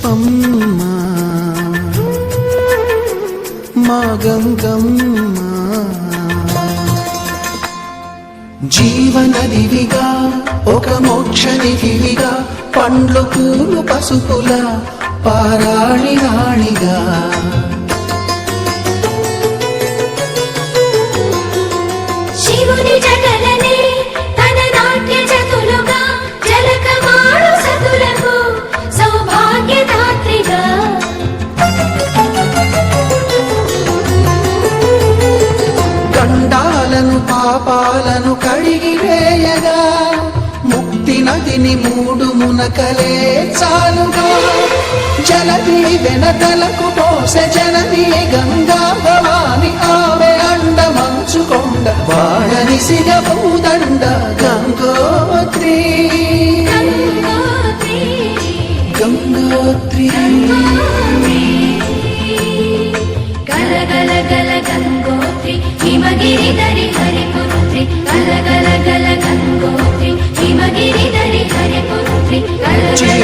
చెప్పమ్మా మా గంగమ్మ. జీవనదివిగా ఒక మోక్షనిధివిగా పండ్లు పూలు పసుపుల పారాణి రాణిగా. పాపాలను కడిగి వేయగా ముక్తి నదిని మూడు మునకలే చాలుగా. జలది వెనకలకు పోసె జనని గంగా భవాని ఆమె అండ మంచుకొండ వాడని సిగ భూదండ గంగోత్రీ.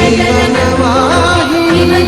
నిధనవాహిని